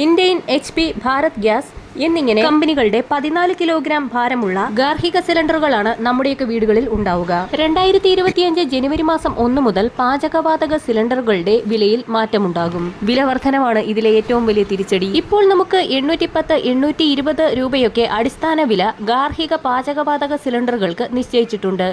Indian H P Bharat gas എന്നിങ്ങനെ കമ്പനികളുടെ പതിനാല് കിലോഗ്രാം ഭാരമുള്ള ഗാർഹിക സിലിണ്ടറുകളാണ് നമ്മുടെയൊക്കെ വീടുകളിൽ ഉണ്ടാവുക. രണ്ടായിരത്തി ഇരുപത്തിയഞ്ച് ജനുവരി മാസം ഒന്ന് മുതൽ പാചകവാതക സിലിണ്ടറുകളുടെ വിലയിൽ മാറ്റമുണ്ടാകും. വില വർധനമാണ് ഇതിലെ ഏറ്റവും വലിയ തിരിച്ചടി. ഇപ്പോൾ നമുക്ക് എണ്ണൂറ്റി പത്ത് എണ്ണൂറ്റി ഇരുപത് രൂപയൊക്കെ അടിസ്ഥാന വില ഗാർഹിക പാചകവാതക സിലിണ്ടറുകൾക്ക് നിശ്ചയിച്ചിട്ടുണ്ട്.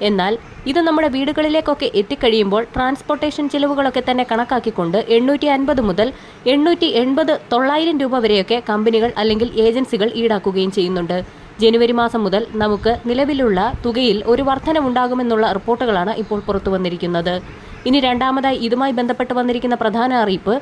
എന്നാൽ ഇത് നമ്മുടെ വീടുകളിലേക്കൊക്കെ എത്തിക്കഴിയുമ്പോൾ ട്രാൻസ്പോർട്ടേഷൻ ചിലവുകളൊക്കെ തന്നെ കണക്കാക്കിക്കൊണ്ട് എണ്ണൂറ്റി അൻപത് മുതൽ എണ്ണൂറ്റി എൺപത് തൊള്ളായിരം രൂപ വരെയൊക്കെ കമ്പനികൾ അല്ലെങ്കിൽ ഏജൻസികൾ ഈടാക്കുകയും ചെയ്യുന്നുണ്ട്. ജനുവരി മാസം മുതൽ നമുക്ക് നിലവിലുള്ള തുകയിൽ ഒരു വർധനമുണ്ടാകുമെന്നുള്ള റിപ്പോർട്ടുകളാണ് ഇപ്പോൾ പുറത്തു വന്നിരിക്കുന്നത് ഇനി രണ്ടാമതായി ഇതുമായി ബന്ധപ്പെട്ട് വന്നിരിക്കുന്ന പ്രധാന അറിയിപ്പ്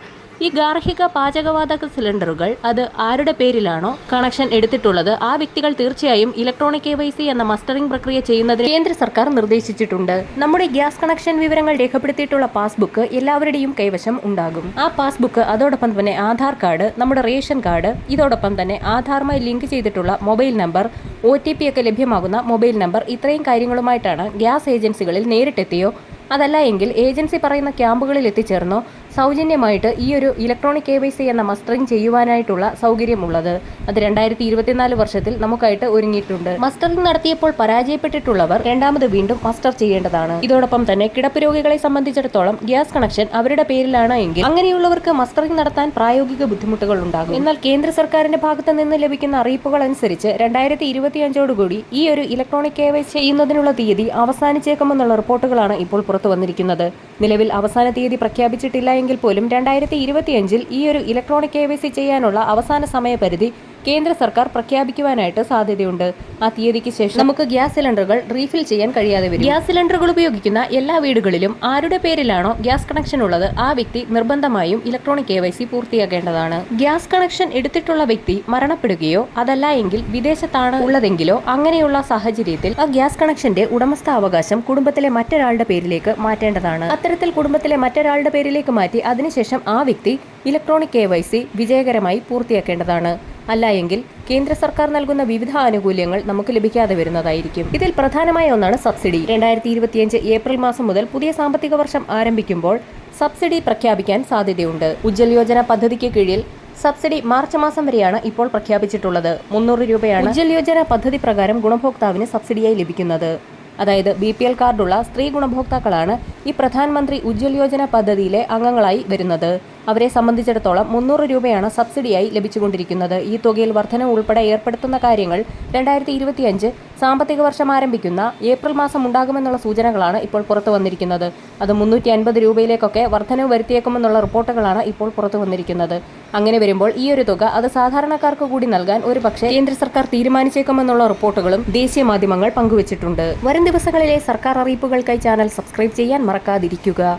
ഈ ഗാർഹിക പാചകവാതക സിലിണ്ടറുകൾ അത് ആരുടെ പേരിലാണോ കണക്ഷൻ എടുത്തിട്ടുള്ളത് ആ വ്യക്തികൾ തീർച്ചയായും ഇലക്ട്രോണിക് കെ വൈ സി എന്ന മസ്റ്ററിംഗ് പ്രക്രിയ ചെയ്യുന്നതിന് കേന്ദ്ര സർക്കാർ നിർദ്ദേശിച്ചിട്ടുണ്ട്. നമ്മുടെ ഗ്യാസ് കണക്ഷൻ വിവരങ്ങൾ രേഖപ്പെടുത്തിയിട്ടുള്ള പാസ്ബുക്ക് എല്ലാവരുടെയും കൈവശം ഉണ്ടാകും. ആ പാസ്ബുക്ക് അതോടൊപ്പം തന്നെ ആധാർ കാർഡ് നമ്മുടെ റേഷൻ കാർഡ് ഇതോടൊപ്പം തന്നെ ആധാറുമായി ലിങ്ക് ചെയ്തിട്ടുള്ള mobile number O T P ഒക്കെ ലഭ്യമാകുന്ന മൊബൈൽ നമ്പർ ഇത്രയും കാര്യങ്ങളുമായിട്ടാണ് ഗ്യാസ് ഏജൻസികളിൽ നേരിട്ടെത്തിയോ അതല്ല എങ്കിൽ ഏജൻസി പറയുന്ന ക്യാമ്പുകളിൽ എത്തിച്ചേർന്നോ. സൗജന്യമായിട്ട് ഈ ഒരു ഇലക്ട്രോണിക് കെ വൈ സി എന്ന മസ്റ്ററിംഗ് ചെയ്യുവാനായിട്ടുള്ള സൗകര്യമുള്ളത്. അത് രണ്ടായിരത്തി ഇരുപത്തിനാല് വർഷത്തിൽ നമുക്കായിട്ട് ഒരുങ്ങിയിട്ടുണ്ട്. മസ്റ്ററിംഗ് നടത്തിയപ്പോൾ പരാജയപ്പെട്ടിട്ടുള്ളവർ രണ്ടാമത് വീണ്ടും മസ്റ്റർ ചെയ്യേണ്ടതാണ്. ഇതോടൊപ്പം തന്നെ കിടപ്പ് രോഗികളെ സംബന്ധിച്ചിടത്തോളം ഗ്യാസ് കണക്ഷൻ അവരുടെ പേരിലാണ് എങ്കിൽ അങ്ങനെയുള്ളവർക്ക് മസ്റ്ററിംഗ് നടത്താൻ പ്രായോഗിക ബുദ്ധിമുട്ടുകൾ ഉണ്ടാകും. എന്നാൽ കേന്ദ്ര സർക്കാരിന്റെ ഭാഗത്ത് നിന്ന് ലഭിക്കുന്ന അറിയിപ്പുകൾ അനുസരിച്ച് രണ്ടായിരത്തി ഇരുപത്തിയഞ്ചോടുകൂടി ഈ ഒരു ഇലക്ട്രോണിക് കെ വൈ ചെയ്യുന്നതിനുള്ള തീയതി അവസാനിച്ചേക്കുമെന്നുള്ള റിപ്പോർട്ടുകളാണ് ഇപ്പോൾ പുറത്തു വന്നിരിക്കുന്നത്. നിലവിൽ അവസാന തീയതി പ്രഖ്യാപിച്ചിട്ടില്ല എങ്കിൽ പോലും രണ്ടായിരത്തി ഇരുപത്തിയഞ്ചിൽ ഈ ഒരു ഇലക്ട്രോണിക് കെ ചെയ്യാനുള്ള അവസാന സമയപരിധി കേന്ദ്ര സർക്കാർ പ്രഖ്യാപിക്കുവാനായിട്ട് സാധ്യതയുണ്ട്. ആ തീയതിക്ക് ശേഷം നമുക്ക് ഗ്യാസ് സിലിണ്ടറുകൾ റീഫിൽ ചെയ്യാൻ കഴിയാതെ വരും. ഗ്യാസ് സിലിണ്ടറുകൾ ഉപയോഗിക്കുന്ന എല്ലാ വീടുകളിലും ആരുടെ പേരിലാണോ ഗ്യാസ് കണക്ഷൻ ഉള്ളത് ആ വ്യക്തി നിർബന്ധമായും ഇലക്ട്രോണിക് കെ വൈ സി പൂർത്തിയാക്കേണ്ടതാണ്. ഗ്യാസ് കണക്ഷൻ എടുത്തിട്ടുള്ള വ്യക്തി മരണപ്പെടുകയോ അതല്ല എങ്കിൽ വിദേശത്താണ് ഉള്ളതെങ്കിലോ അങ്ങനെയുള്ള സാഹചര്യത്തിൽ ആ ഗ്യാസ് കണക്ഷന്റെ ഉടമസ്ഥാവകാശം കുടുംബത്തിലെ മറ്റൊരാളുടെ പേരിലേക്ക് മാറ്റേണ്ടതാണ്. അത്തരത്തിൽ കുടുംബത്തിലെ മറ്റൊരാളുടെ പേരിലേക്ക് മാറ്റി അതിനുശേഷം ആ വ്യക്തി ഇലക്ട്രോണിക് കെ വിജയകരമായി പൂർത്തിയാക്കേണ്ടതാണ്. അല്ല എങ്കിൽ കേന്ദ്ര സർക്കാർ നൽകുന്ന വിവിധ ആനുകൂല്യങ്ങൾ നമുക്ക് ലഭിക്കാതെ വരുന്നതായിരിക്കും. ഇതിൽ പ്രധാനമായ ഒന്നാണ് സബ്സിഡി. രണ്ടായിരത്തി ഇരുപത്തിയഞ്ച് ഏപ്രിൽ മാസം മുതൽ പുതിയ സാമ്പത്തിക വർഷം ആരംഭിക്കുമ്പോൾ സബ്സിഡി പ്രഖ്യാപിക്കാൻ സാധ്യതയുണ്ട്. ഉജ്ജൽ യോജന പദ്ധതിക്ക് കീഴിൽ സബ്സിഡി മാർച്ച് മാസം വരെയാണ് ഇപ്പോൾ പ്രഖ്യാപിച്ചിട്ടുള്ളത്. മുന്നൂറ് രൂപയാണ് ഉജ്ജൽ യോജന പദ്ധതി പ്രകാരം ഗുണഭോക്താവിന് സബ്സിഡിയായി ലഭിക്കുന്നത്. അതായത് ബി പി എൽ കാർഡുള്ള സ്ത്രീ ഗുണഭോക്താക്കളാണ് ഈ പ്രധാനമന്ത്രി ഉജ്ജ്വൽ യോജന പദ്ധതിയിലെ അംഗങ്ങളായി വരുന്നത്. അവരെ സംബന്ധിച്ചിടത്തോളം മുന്നൂറ് രൂപയാണ് സബ്സിഡിയായി ലഭിച്ചുകൊണ്ടിരിക്കുന്നത്. ഈ തുകയിൽ വർധന ഉൾപ്പെടെ ഏർപ്പെടുത്തുന്ന കാര്യങ്ങൾ രണ്ടായിരത്തി ഇരുപത്തിയഞ്ച് സാമ്പത്തിക വർഷം ആരംഭിക്കുന്ന ഏപ്രിൽ മാസം ഉണ്ടാകുമെന്നുള്ള സൂചനകളാണ് ഇപ്പോൾ പുറത്തു വന്നിരിക്കുന്നത്. അത് മുന്നൂറ്റി അൻപത് രൂപയിലേക്കൊക്കെ വർധനവ് വരുത്തിയേക്കുമെന്നുള്ള റിപ്പോർട്ടുകളാണ് ഇപ്പോൾ പുറത്തു വന്നിരിക്കുന്നത്. അങ്ങനെ വരുമ്പോൾ ഈ ഒരു തുക അത് സാധാരണക്കാർക്ക് കൂടി നൽകാൻ ഒരു പക്ഷേ കേന്ദ്ര സർക്കാർ തീരുമാനിച്ചേക്കുമെന്നുള്ള റിപ്പോർട്ടുകളും ദേശീയ മാധ്യമങ്ങൾ പങ്കുവച്ചിട്ടുണ്ട്. വരും ദിവസങ്ങളിലെ സർക്കാർ അറിയിപ്പുകൾക്കായി ചാനൽ സബ്സ്ക്രൈബ് ചെയ്യാൻ മറക്കാതിരിക്കുക.